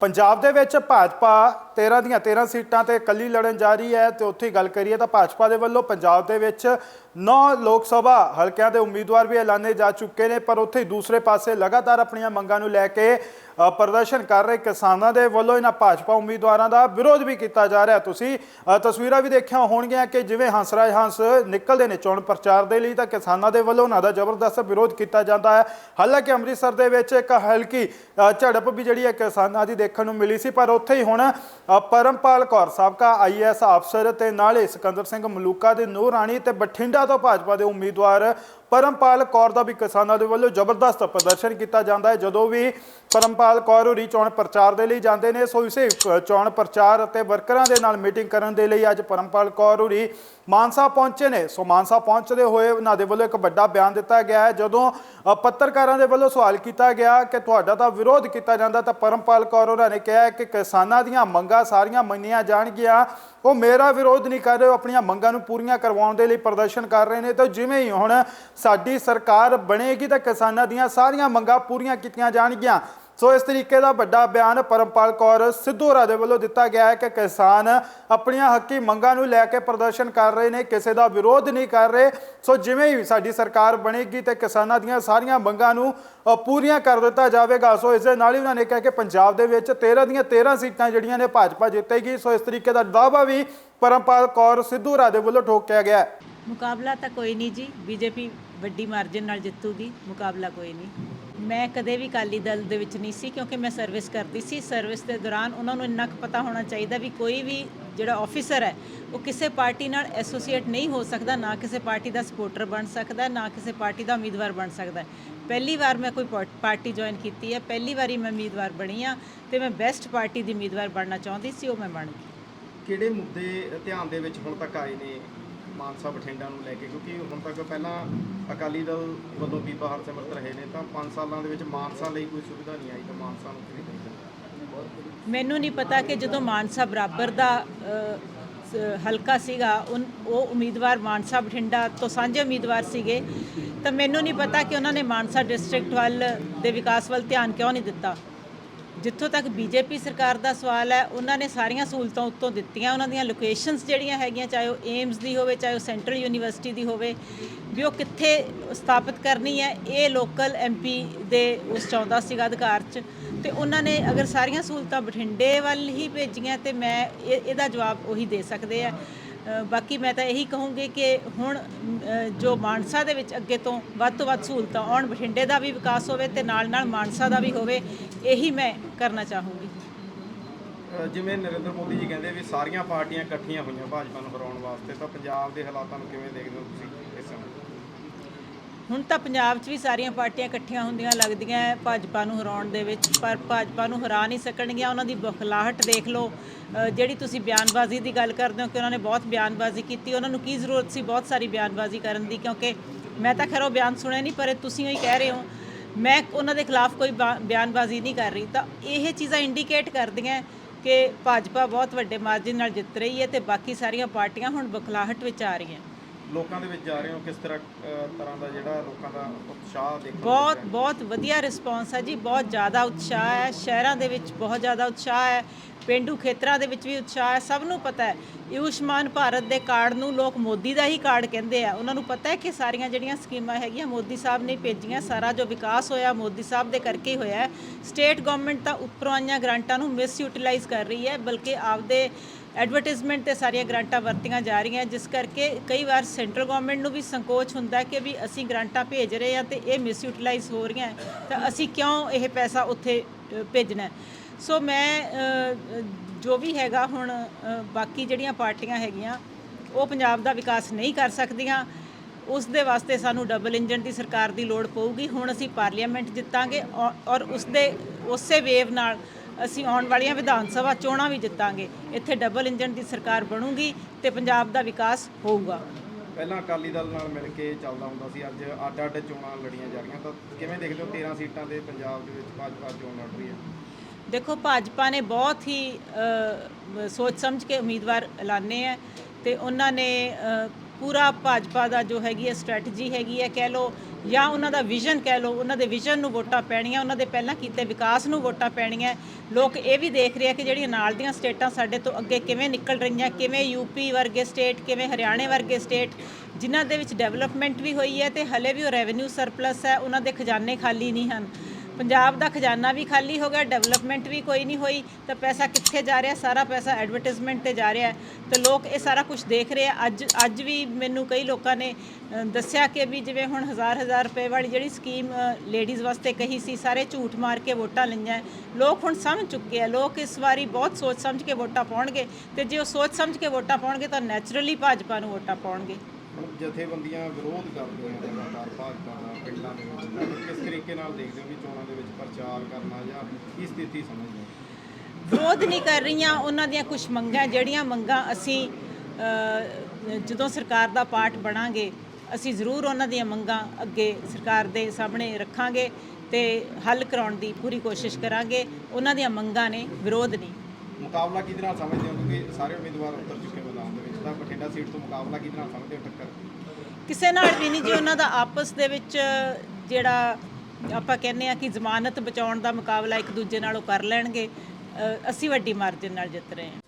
ਪੰਜਾਬ ਦੇ ਵਿੱਚ ਭਾਜਪਾ 13 ਦੀਆਂ 13 ਸੀਟਾਂ ਤੇ ਇਕੱਲੀ ਲੜਨ ਜਾ ਰਹੀ ਹੈ ਤੇ ਉੱਥੇ ਗੱਲ ਕਰੀਏ ਤਾਂ ਭਾਜਪਾ ਦੇ ਵੱਲੋਂ ਪੰਜਾਬ ਦੇ ਵਿੱਚ 9 ਲੋਕ ਸਭਾ ਹਲਕਿਆਂ ਦੇ ਉਮੀਦਵਾਰ ਵੀ ਐਲਾਨੇ ਜਾ ਚੁੱਕੇ ਨੇ, ਪਰ ਉੱਥੇ ਹੀ ਦੂਸਰੇ ਪਾਸੇ ਲਗਾਤਾਰ ਆਪਣੀਆਂ ਮੰਗਾਂ ਨੂੰ ਲੈ ਕੇ ਪ੍ਰਦਰਸ਼ਨ ਕਰ ਰਹੇ ਕਿਸਾਨਾਂ ਦੇ ਵੱਲੋਂ ਇਹਨਾਂ ਭਾਜਪਾ ਉਮੀਦਵਾਰਾਂ ਦਾ ਵਿਰੋਧ ਵੀ ਕੀਤਾ ਜਾ ਰਿਹਾ। ਤੁਸੀਂ ਤਸਵੀਰਾਂ ਵੀ ਦੇਖਿਆ ਹੋਣਗੀਆਂ ਕਿ ਜਿਵੇਂ ਹੰਸਰਾਜ ਹੰਸ ਨਿਕਲਦੇ ਨੇ ਚੋਣ ਪ੍ਰਚਾਰ ਦੇ ਲਈ, ਤਾਂ ਕਿਸਾਨਾਂ ਦੇ ਵੱਲੋਂ ਉਹਨਾਂ ਦਾ ਜ਼ਬਰਦਸਤ ਵਿਰੋਧ ਕੀਤਾ ਜਾਂਦਾ ਹੈ। ਹਾਲਾਂਕਿ ਅੰਮ੍ਰਿਤਸਰ ਦੇ ਵਿੱਚ ਇੱਕ ਹਲਕੀ ਝੜਪ ਵੀ ਜਿਹੜੀ ਹੈ ਕਿਸਾਨਾਂ ਦੀ ਦੇਖਣ ਨੂੰ ਮਿਲੀ ਸੀ, ਪਰ ਉੱਥੇ ਹੀ ਹੁਣ ਪਰਮਪਾਲ ਕੌਰ ਸਾਬਕਾ ਆਈਐਸ ਅਫਸਰ ਤੇ ਨਾਲੇ ਸਿਕੰਦਰ ਸਿੰਘ ਮਲੂਕਾ ਦੇ ਨੂਰ ਰਾਣੀ ਤੇ ਬਠਿੰਡਾ ਤੋਂ ਭਾਜਪਾ ਦੇ ਉਮੀਦਵਾਰ ਪਰਮਪਾਲ ਕੌਰ ਦਾ ਵੀ ਕਿਸਾਨਾਂ ਦੇ ਵੱਲੋਂ ਜ਼ਬਰਦਸਤ ਪ੍ਰਦਰਸ਼ਨ ਕੀਤਾ ਜਾਂਦਾ ਹੈ। ਜਦੋਂ ਵੀ ਪਰਮਪਾਲ ਕੌਰ ਹੋਰੀ ਚੋਣ ਪ੍ਰਚਾਰ ਦੇ ਲਈ ਜਾਂਦੇ ਨੇ, ਸੋ ਇਸੇ ਚੋਣ ਪ੍ਰਚਾਰ ਅਤੇ ਵਰਕਰਾਂ ਦੇ ਨਾਲ ਮੀਟਿੰਗ ਕਰਨ ਦੇ ਲਈ ਅੱਜ ਪਰਮਪਾਲ ਕੌਰ ਹੋਰੀ ਮਾਨਸਾ ਪਹੁੰਚੇ ਨੇ। ਸੋ ਮਾਨਸਾ ਪਹੁੰਚਦੇ ਹੋਏ ਉਹਨਾਂ ਦੇ ਵੱਲੋਂ ਇੱਕ ਵੱਡਾ ਬਿਆਨ ਦਿੱਤਾ ਗਿਆ ਹੈ। ਜਦੋਂ ਪੱਤਰਕਾਰਾਂ ਦੇ ਵੱਲੋਂ ਸਵਾਲ ਕੀਤਾ ਗਿਆ ਕਿ ਤੁਹਾਡਾ ਤਾਂ ਵਿਰੋਧ ਕੀਤਾ ਜਾਂਦਾ, ਤਾਂ ਪਰਮਪਾਲ ਕੌਰ ਉਹਨਾਂ ਨੇ ਕਿਹਾ ਕਿ ਕਿਸਾਨਾਂ ਦੀਆਂ ਮੰਗਾਂ ਸਾਰੀਆਂ ਮੰਨੀਆਂ ਜਾਣਗੀਆਂ। ਉਹ ਮੇਰਾ ਵਿਰੋਧ ਨਹੀਂ ਕਰ ਰਹੇ, ਉਹ ਆਪਣੀਆਂ ਮੰਗਾਂ ਨੂੰ ਪੂਰੀਆਂ ਕਰਵਾਉਣ ਦੇ ਲਈ ਪ੍ਰਦਰਸ਼ਨ ਕਰ ਰਹੇ ਨੇ। ਤਾਂ ਜਿਵੇਂ ਹੀ ਹੁਣ ਸਾਡੀ ਸਰਕਾਰ ਬਣੇਗੀ ਤਾਂ ਕਿਸਾਨਾਂ ਦੀਆਂ ਸਾਰੀਆਂ ਮੰਗਾਂ ਪੂਰੀਆਂ ਕੀਤੀਆਂ ਜਾਣਗੀਆਂ। ਸੋ ਇਸ ਤਰੀਕੇ ਦਾ ਵੱਡਾ ਬਿਆਨ ਪਰਮਪਾਲ ਕੌਰ ਸਿੱਧੂਰਾ ਦੇ ਵੱਲੋਂ ਦਿੱਤਾ ਗਿਆ ਹੈ ਕਿ ਕਿਸਾਨ ਆਪਣੀਆਂ ਹੱਕੀ ਮੰਗਾਂ ਨੂੰ ਲੈ ਕੇ ਪ੍ਰਦਰਸ਼ਨ ਕਰ ਰਹੇ ਨੇ, ਕਿਸੇ ਦਾ ਵਿਰੋਧ ਨਹੀਂ ਕਰ ਰਹੇ। ਸੋ ਜਿਵੇਂ ਹੀ ਸਾਡੀ ਸਰਕਾਰ ਬਣੇਗੀ ਤੇ ਕਿਸਾਨਾਂ ਦੀਆਂ ਸਾਰੀਆਂ ਮੰਗਾਂ ਨੂੰ ਪੂਰੀਆਂ ਕਰ ਦਿੱਤਾ ਜਾਵੇਗਾ, ਸੋ ਇਸ ਦੇ ਨਾਲ ਹੀ ਉਹਨਾਂ ਨੇ ਕਿਹਾ ਕਿ ਪੰਜਾਬ ਦੇ ਵਿੱਚ 13 ਦੀਆਂ 13 ਸੀਟਾਂ ਜਿਹੜੀਆਂ ਨੇ ਭਾਜਪਾ ਜਿੱਤੇਗੀ। ਸੋ ਇਸ ਤਰੀਕੇ ਦਾ ਦਾਅਵਾ ਵੀ ਪਰਮਪਾਲ ਕੌਰ ਸਿੱਧੂਰਾ ਦੇ ਵੱਲੋਂ ਠੋਕਿਆ ਗਿਆ ਮੁਕਾਬਲਾ ਤਾਂ ਕੋਈ ਨਹੀਂ ਜੀ, ਬੀਜੇਪੀ ਵੱਡੀ ਮਾਰਜਨ ਨਾਲ ਜਿੱਤੂਗੀ ਮੁਕਾਬਲਾ ਕੋਈ ਨਹੀਂ। ਮੈਂ ਕਦੇ ਵੀ ਅਕਾਲੀ ਦਲ ਦੇ ਵਿੱਚ ਨਹੀਂ ਸੀ ਕਿਉਂਕਿ ਮੈਂ ਸਰਵਿਸ ਕਰਦੀ ਸੀ। ਸਰਵਿਸ ਦੇ ਦੌਰਾਨ ਉਹਨਾਂ ਨੂੰ ਇੰਨਾ ਕੁ ਪਤਾ ਹੋਣਾ ਚਾਹੀਦਾ ਵੀ ਕੋਈ ਵੀ ਜਿਹੜਾ ਆਫੀਸਰ ਹੈ, ਉਹ ਕਿਸੇ ਪਾਰਟੀ ਨਾਲ ਐਸੋਸੀਏਟ ਨਹੀਂ ਹੋ ਸਕਦਾ, ਨਾ ਕਿਸੇ ਪਾਰਟੀ ਦਾ ਸਪੋਰਟਰ ਬਣ ਸਕਦਾ, ਨਾ ਕਿਸੇ ਪਾਰਟੀ ਦਾ ਉਮੀਦਵਾਰ ਬਣ ਸਕਦਾ। ਪਹਿਲੀ ਵਾਰ ਮੈਂ ਕੋਈ ਪਾਰਟੀ ਜੁਆਇਨ ਕੀਤੀ ਹੈ। ਪਹਿਲੀ ਵਾਰੀ ਮੈਂ ਉਮੀਦਵਾਰ ਬਣੀ ਆ ਤੇ ਮੈਂ ਬੈਸਟ ਪਾਰਟੀ ਦੀ ਉਮੀਦਵਾਰ ਬਣਨਾ ਚਾਹੁੰਦੀ ਸੀ, ਉਹ ਮੈਂ ਬਣ ਗਈ। ਕਿਹੜੇ ਮੁੱਦੇ ਧਿਆਨ ਦੇ ਵਿੱਚ ਹੁਣ ਤੱਕ ਆਏ ਨੇ? ਮਾਨਸਾ ਬਠਿੰਡਾ ਨੂੰ ਲੈ ਕੇ, ਕਿਉਂਕਿ ਹੁਣ ਤੱਕ ਪਹਿਲਾਂ ਅਕਾਲੀ ਦਲ ਵੱਲੋਂ ਬੀਬਾ ਹਰਸਿਮਰਤ ਰਹੇ ਨੇ, ਤਾਂ 5 ਸਾਲਾਂ ਦੇ ਵਿੱਚ ਮਾਨਸਾ ਲਈ ਕੋਈ ਸੁਵਿਧਾ ਨਹੀਂ ਆਈ ਤਾਂ ਮਾਨਸਾ ਨੂੰ ਕਿਵੇਂ ਦੇਖਦੇ ਮੈਨੂੰ ਨਹੀਂ ਪਤਾ ਕਿ ਜਦੋਂ ਮਾਨਸਾ ਬਰਾਬਰ ਦਾ ਹਲਕਾ ਸੀਗਾ ਉਹ ਉਮੀਦਵਾਰ ਮਾਨਸਾ ਬਠਿੰਡਾ ਤੋਂ ਸਾਂਝੇ ਉਮੀਦਵਾਰ ਸੀਗੇ, ਤਾਂ ਮੈਨੂੰ ਨਹੀਂ ਪਤਾ ਕਿ ਉਹਨਾਂ ਨੇ ਮਾਨਸਾ ਡਿਸਟ੍ਰਿਕਟ ਵੱਲ ਦੇ ਵਿਕਾਸ ਵੱਲ ਧਿਆਨ ਕਿਉਂ ਨਹੀਂ ਦਿੱਤਾ। ਜਿੱਥੋਂ ਤੱਕ ਬੀਜੇਪੀ ਸਰਕਾਰ ਦਾ ਸਵਾਲ ਹੈ, ਉਹਨਾਂ ਨੇ ਸਾਰੀਆਂ ਸਹੂਲਤਾਂ ਉੱਤੋਂ ਦਿੱਤੀਆਂ। ਉਹਨਾਂ ਦੀਆਂ ਲੋਕੇਸ਼ਨਸ ਜਿਹੜੀਆਂ ਹੈਗੀਆਂ, ਚਾਹੇ ਉਹ ਏਮਸ ਦੀ ਹੋਵੇ, ਚਾਹੇ ਉਹ ਸੈਂਟਰਲ ਯੂਨੀਵਰਸਿਟੀ ਦੀ ਹੋਵੇ, ਵੀ ਉਹ ਕਿੱਥੇ ਸਥਾਪਿਤ ਕਰਨੀ ਹੈ, ਇਹ ਲੋਕਲ ਐਮਪੀ ਦੇ ਉਸ ਚਾਹੁੰਦਾ ਸੀਗਾ ਅਧਿਕਾਰ 'ਚ। ਤੇ ਉਹਨਾਂ ਨੇ ਅਗਰ ਸਾਰੀਆਂ ਸਹੂਲਤਾਂ ਬਠਿੰਡੇ ਵੱਲ ਹੀ ਭੇਜੀਆਂ, ਤੇ ਮੈਂ ਇਹ- ਇਹਦਾ ਜਵਾਬ ਉਹੀ ਦੇ ਸਕਦੇ ਆ। ਬਾਕੀ ਮੈਂ ਤਾਂ ਇਹੀ ਕਹੂੰਗੀ ਕਿ ਹੁਣ ਜੋ ਮਾਨਸਾ ਦੇ ਵਿੱਚ ਅੱਗੇ ਤੋਂ ਵੱਧ ਤੋਂ ਵੱਧ ਸਹੂਲਤਾਂ ਆਉਣ, ਬਠਿੰਡੇ ਦਾ ਵੀ ਵਿਕਾਸ ਹੋਵੇ ਤੇ ਨਾਲ ਨਾਲ ਮਾਨਸਾ ਦਾ ਵੀ ਹੋਵੇ, ਇਹੀ ਮੈਂ ਕਰਨਾ ਚਾਹੂੰਗੀ। ਜਿਵੇਂ ਨਰਿੰਦਰ ਮੋਦੀ ਜੀ ਕਹਿੰਦੇ ਵੀ ਸਾਰੀਆਂ ਪਾਰਟੀਆਂ ਇਕੱਠੀਆਂ ਹੋਈਆਂ ਭਾਜਪਾ ਨੂੰ ਹਰਾਉਣ ਵਾਸਤੇ, ਤਾਂ ਪੰਜਾਬ ਦੇ ਹਾਲਾਤਾਂ ਨੂੰ ਕਿਵੇਂ ਦੇਖਦੇ ਹੋ ਤੁਸੀਂ? ਹੁਣ ਤਾਂ ਪੰਜਾਬ 'ਚ ਵੀ ਸਾਰੀਆਂ ਪਾਰਟੀਆਂ ਇਕੱਠੀਆਂ ਹੁੰਦੀਆਂ, ਲੱਗਦੀਆਂ ਹੈ ਭਾਜਪਾ ਨੂੰ ਹਰਾਉਣ ਦੇ ਵਿੱਚ, ਪਰ ਭਾਜਪਾ ਨੂੰ ਹਰਾ ਨਹੀਂ ਸਕਣਗੀਆਂ, ਉਹਨਾਂ ਦੀ ਬਖਲਾਹਟ ਦੇਖ ਲਓ। ਜਿਹੜੀ ਤੁਸੀਂ ਬਿਆਨਬਾਜ਼ੀ ਦੀ ਗੱਲ ਕਰਦੇ ਹੋ ਕਿ ਉਹਨਾਂ ਨੇ ਬਹੁਤ ਬਿਆਨਬਾਜ਼ੀ ਕੀਤੀ, ਉਹਨਾਂ ਨੂੰ ਕੀ ਜ਼ਰੂਰਤ ਸੀ ਬਹੁਤ ਸਾਰੀ ਬਿਆਨਬਾਜ਼ੀ ਕਰਨ ਦੀ? ਕਿਉਂਕਿ ਮੈਂ ਤਾਂ ਖੈਰ ਉਹ ਬਿਆਨ ਸੁਣਿਆ ਨਹੀਂ, ਪਰ ਤੁਸੀਂ ਹੀ ਕਹਿ ਰਹੇ ਹੋ। ਮੈਂ ਉਹਨਾਂ ਦੇ ਖਿਲਾਫ ਕੋਈ ਬਾ- ਬਿਆਨਬਾਜ਼ੀ ਨਹੀਂ ਕਰ ਰਹੀ। ਤਾਂ ਇਹ ਚੀਜ਼ਾਂ ਇੰਡੀਕੇਟ ਕਰਦੀਆਂ ਕਿ ਭਾਜਪਾ ਬਹੁਤ ਵੱਡੇ ਮਾਰਜਨ ਨਾਲ ਜਿੱਤ ਰਹੀ ਹੈ ਤੇ ਬਾਕੀ ਸਾਰੀਆਂ ਪਾਰਟੀਆਂ ਹੁਣ ਬਖਲਾਹਟ ਵਿੱਚ ਆ ਰਹੀਆਂ। ਲੋਕਾਂ ਦੇ ਵਿੱਚ ਜਾ ਰਹੇ ਹੋ ਕਿਸ ਤਰ੍ਹਾਂ ਅ, ਤਰ੍ਹਾਂ ਦਾ ਜਿਹੜਾ ਲੋਕਾਂ ਦਾ ਉਤਸ਼ਾਹ ਦੇਖਣ ਨੂੰ ਬਹੁਤ ਬਹੁਤ ਵਧੀਆ ਰਿਸਪੌਂਸ ਹੈ ਜੀ ਬਹੁਤ ਜ਼ਿਆਦਾ ਉਤਸ਼ਾਹ ਹੈ ਸ਼ਹਿਰਾਂ ਦੇ ਵਿੱਚ ਬਹੁਤ ਜ਼ਿਆਦਾ ਉਤਸ਼ਾਹ ਹੈ ਪਿੰਡੂ ਖੇਤਰਾਂ ਦੇ ਵਿੱਚ ਵੀ ਉਤਸ਼ਾਹ ਹੈ ਸਭ ਨੂੰ ਪਤਾ ਹੈ ਆਯੁਸ਼ਮਾਨ ਭਾਰਤ ਦੇ ਕਾਰਡ ਨੂੰ ਲੋਕ ਮੋਦੀ ਦਾ ਹੀ ਕਾਰਡ ਕਹਿੰਦੇ ਆ ਉਹਨਾਂ ਨੂੰ ਪਤਾ ਹੈ ਕਿ ਸਾਰੀਆਂ ਜਿਹੜੀਆਂ ਸਕੀਮਾਂ ਹੈਗੀਆਂ ਮੋਦੀ ਸਾਹਿਬ ਨੇ ਭੇਜੀਆਂ ਸਾਰਾ ਜੋ ਵਿਕਾਸ ਹੋਇਆ ਮੋਦੀ ਸਾਹਿਬ ਦੇ ਕਰਕੇ ਹੀ ਹੋਇਆ ਹੈ ਸਟੇਟ ਗਵਰਨਮੈਂਟ ਤਾਂ ਉੱਪਰੋਂ ਆਈਆਂ ਗ੍ਰਾਂਟਾਂ ਨੂੰ ਮਿਸ ਯੂਟਿਲਾਈਜ਼ ਕਰ ਰਹੀ ਹੈ ਬਲਕਿ ਆਪਦੇ ਐਡਵਰਟਾਈਜ਼ਮੈਂਟ ਤੇ ਸਾਰੀਆਂ ਗ੍ਰਾਂਟਾਂ ਵਰਤੀਆਂ ਜਾ ਰਹੀਆਂ, ਜਿਸ ਕਰਕੇ ਕਈ ਵਾਰ ਸੈਂਟਰਲ ਗਵਰਨਮੈਂਟ ਨੂੰ ਵੀ ਸੰਕੋਚ ਹੁੰਦਾ ਕਿ ਵੀ ਅਸੀਂ ਗ੍ਰਾਂਟਾਂ ਭੇਜ ਰਹੇ ਹਾਂ ਤੇ ਇਹ ਮਿਸ ਯੂਟਿਲਾਈਜ਼ ਹੋ ਰਹੀਆਂ ਤਾਂ ਅਸੀਂ ਕਿਉਂ ਇਹ ਪੈਸਾ ਉੱਥੇ ਭੇਜਣਾ ਸੋ ਮੈਂ ਜੋ ਵੀ ਹੈਗਾ ਹੁਣ ਬਾਕੀ ਜਿਹੜੀਆਂ ਪਾਰਟੀਆਂ ਹੈਗੀਆਂ, ਉਹ ਪੰਜਾਬ ਦਾ ਵਿਕਾਸ ਨਹੀਂ ਕਰ ਸਕਦੀਆਂ। ਉਸ ਦੇ ਵਾਸਤੇ ਸਾਨੂੰ ਡਬਲ ਇੰਜਨ ਦੀ ਸਰਕਾਰ ਦੀ ਲੋੜ ਪਊਗੀ। ਹੁਣ ਅਸੀਂ ਪਾਰਲੀਮੈਂਟ ਜਿੱਤਾਂਗੇ ਔ- ਔਰ ਉਸ ਦੇ ਉਸੇ ਵੇਵ ਨਾਲ ਅਸੀਂ ਆਉਣ ਵਾਲੀਆਂ ਵਿਧਾਨ ਸਭਾ ਚੋਣਾਂ ਵੀ ਜਿੱਤਾਂਗੇ। ਇੱਥੇ ਡਬਲ ਇੰਜਨ ਦੀ ਸਰਕਾਰ ਬਣੂਗੀ ਤੇ ਪੰਜਾਬ ਦਾ ਵਿਕਾਸ ਹੋਊਗਾ। ਪਹਿਲਾਂ ਅਕਾਲੀ ਦਲ ਨਾਲ ਮਿਲ ਕੇ ਚੱਲਦਾ ਹੁੰਦਾ ਸੀ ਅੱਜ ਅੱਡ ਅੱਡ ਚੋਣਾਂ ਲੜੀਆਂ ਜਾ ਰਹੀਆਂ। ਤਾਂ ਕਿਵੇਂ ਦੇਖਦੇ ਹੋ 13 ਸੀਟਾਂ ਦੇ ਪੰਜਾਬ ਦੇ ਵਿੱਚ ਭਾਜਪਾ ਚੋਣ ਲੜ ਰਹੀ ਹੈ? ਦੇਖੋ ਭਾਜਪਾ ਨੇ ਬਹੁਤ ਹੀ ਸੋਚ ਸਮਝ ਕੇ ਉਮੀਦਵਾਰ ਐਲਾਨੇ ਹੈ ਤੇ ਉਹਨਾਂ ਨੇ ਪੂਰਾ ਭਾਜਪਾ ਦਾ ਜੋ ਹੈਗੀ ਹੈ ਸਟ੍ਰੈਟਜੀ ਹੈਗੀ ਹੈ ਕਹਿ ਲਓ ਜਾਂ ਉਹਨਾਂ ਦਾ ਵਿਜ਼ਨ ਕਹਿ ਲਓ, ਉਹਨਾਂ ਦੇ ਵਿਜ਼ਨ ਨੂੰ ਵੋਟਾਂ ਪੈਣੀਆਂ, ਉਹਨਾਂ ਦੇ ਪਹਿਲਾਂ ਕੀਤੇ ਵਿਕਾਸ ਨੂੰ ਵੋਟਾਂ ਪੈਣੀਆਂ। ਲੋਕ ਇਹ ਵੀ ਦੇਖ ਰਹੇ ਆ ਕਿ ਜਿਹੜੀਆਂ ਨਾਲ ਦੀਆਂ ਸਟੇਟਾਂ ਸਾਡੇ ਤੋਂ ਅੱਗੇ ਕਿਵੇਂ ਨਿਕਲ ਰਹੀਆਂ, ਕਿਵੇਂ ਯੂਪੀ ਵਰਗੇ ਸਟੇਟ ਕਿਵੇਂ ਹਰਿਆਣੇ ਵਰਗੇ ਸਟੇਟ ਜਿਨ੍ਹਾਂ ਦੇ ਵਿੱਚ ਡਿਵੈਲਪਮੈਂਟ ਵੀ ਹੋਈ ਹੈ ਤੇ ਹਲੇ ਵੀ ਉਹ ਰੈਵਨਿਊ ਸਰਪਲਸ ਹੈ, ਉਹਨਾਂ ਦੇ ਖਜ਼ਾਨੇ ਖਾਲੀ ਨਹੀਂ ਹਨ। ਪੰਜਾਬ ਦਾ ਖਜ਼ਾਨਾ ਵੀ ਖਾਲੀ ਹੋ ਗਿਆ ਡਿਵੈਲਪਮੈਂਟ ਵੀ ਕੋਈ ਨਹੀਂ ਹੋਈ, ਤਾਂ ਪੈਸਾ ਕਿੱਥੇ ਜਾ ਰਿਹਾ? ਸਾਰਾ ਪੈਸਾ ਐਡਵਰਟਾਈਜ਼ਮੈਂਟ ਤੇ ਜਾ ਰਿਹਾ। ਹੈ ਤੇ ਲੋਕ ਇਹ ਸਾਰਾ ਕੁਝ ਦੇਖ ਰਹੇ ਆ। ਅੱਜ ਅੱਜ ਵੀ ਮੈਨੂੰ ਕਈ ਲੋਕਾਂ ਨੇ ਦੱਸਿਆ ਕਿ ਵੀ ਜਿਵੇਂ ਹੁਣ ਹਜ਼ਾਰ ਹਜ਼ਾਰ ਰੁਪਏ ਵਾਲੀ ਜਿਹੜੀ ਸਕੀਮ ਲੇਡੀਜ਼ ਵਾਸਤੇ ਕਹੀ ਸੀ, ਸਾਰੇ ਝੂਠ ਮਾਰ ਕੇ ਵੋਟਾਂ ਲਈਆਂ। ਲੋਕ ਹੁਣ ਸਮਝ ਚੁੱਕੇ ਆ। ਲੋਕ ਇਸ ਵਾਰੀ ਬਹੁਤ ਸੋਚ ਸਮਝ ਕੇ ਵੋਟਾਂ ਪਾਉਣਗੇ। ਤੇ ਜੇ ਉਹ ਸੋਚ ਸਮਝ ਕੇ ਵੋਟਾਂ ਪਾਉਣਗੇ, ਤਾਂ ਨੈਚੁਰਲੀ ਭਾਜਪਾ ਨੂੰ ਵੋਟਾਂ ਪਾਉਣਗੇ। ਜਥੇਬੰਦੀਆਂ ਵਿਰੋਧ ਕਰਦੀਆਂ ਨੇ ਲਗਾਤਾਰ ਭਾਜਪਾ ਦਾ ਪਿੰਡਾਂ ਦੇ ਵਿੱਚ ਤਾਂ ਫਿਰ ਕਿਸ ਤਰੀਕੇ ਨਾਲ ਦੇਖਦੇ ਹੋ ਵੀ ਚੋਣਾਂ ਦੇ ਵਿੱਚ ਪ੍ਰਚਾਰ ਕਰਨਾ ਜਾਂ ਕੀ ਸਥਿਤੀ ਸਮਝਦੇ ਹੋ? ਵਿਰੋਧ ਨਹੀਂ ਕਰ ਰਹੀਆਂ ਉਹਨਾਂ ਦੀਆਂ ਕੁਝ ਮੰਗਾਂ ਜਿਹੜੀਆਂ ਮੰਗਾਂ ਅਸੀਂ ਜਦੋਂ ਸਰਕਾਰ ਦਾ ਪਾਰਟ ਬਣਾਂਗੇ ਅਸੀਂ ਜ਼ਰੂਰ ਉਹਨਾਂ ਦੀਆਂ ਮੰਗਾਂ ਅੱਗੇ ਸਰਕਾਰ ਦੇ ਸਾਹਮਣੇ ਰੱਖਾਂਗੇ ਤੇ ਹੱਲ ਕਰਾਉਣ ਦੀ ਪੂਰੀ ਕੋਸ਼ਿਸ਼ ਕਰਾਂਗੇ। ਉਹਨਾਂ ਦੀਆਂ ਮੰਗਾਂ ਨੇ ਵਿਰੋਧ ਨਹੀਂ ਮੁਕਾਬਲਾ ਕਿਹਦੇ ਨਾਲ ਸਮਝਦੇ ਹੋ ਕਿਉਂਕਿ ਸਾਰੇ ਉਮੀਦਵਾਰ ਉਤਰ ਚੁੱਕੇ ਦੇ ਬਠਿੰਡਾ ਸੀਟ ਤੋਂ ਮੁਕਾਬਲਾ ਕਿਹਦੇ ਨਾਲ ਸਮਝਦੇ ਹੋ ਟੱਕਰ? ਕਿਸੇ ਨਾਲ ਵੀ ਨਹੀਂ ਜੀ ਉਹਨਾਂ ਦਾ ਆਪਸ ਦੇ ਵਿੱਚ ਜਿਹੜਾ ਆਪਾਂ ਕਹਿੰਦੇ ਆ ਕਿ ਜ਼ਮਾਨਤ ਬਚਾਉਣ ਦਾ ਮੁਕਾਬਲਾ ਇੱਕ ਦੂਜੇ ਨਾਲ ਉਹ ਕਰ ਲੈਣਗੇ। ਅ, ਅਸੀਂ ਵੱਡੀ ਮਾਰਜਨ ਨਾਲ ਜਿੱਤ ਰਹੇ ਹਾਂ।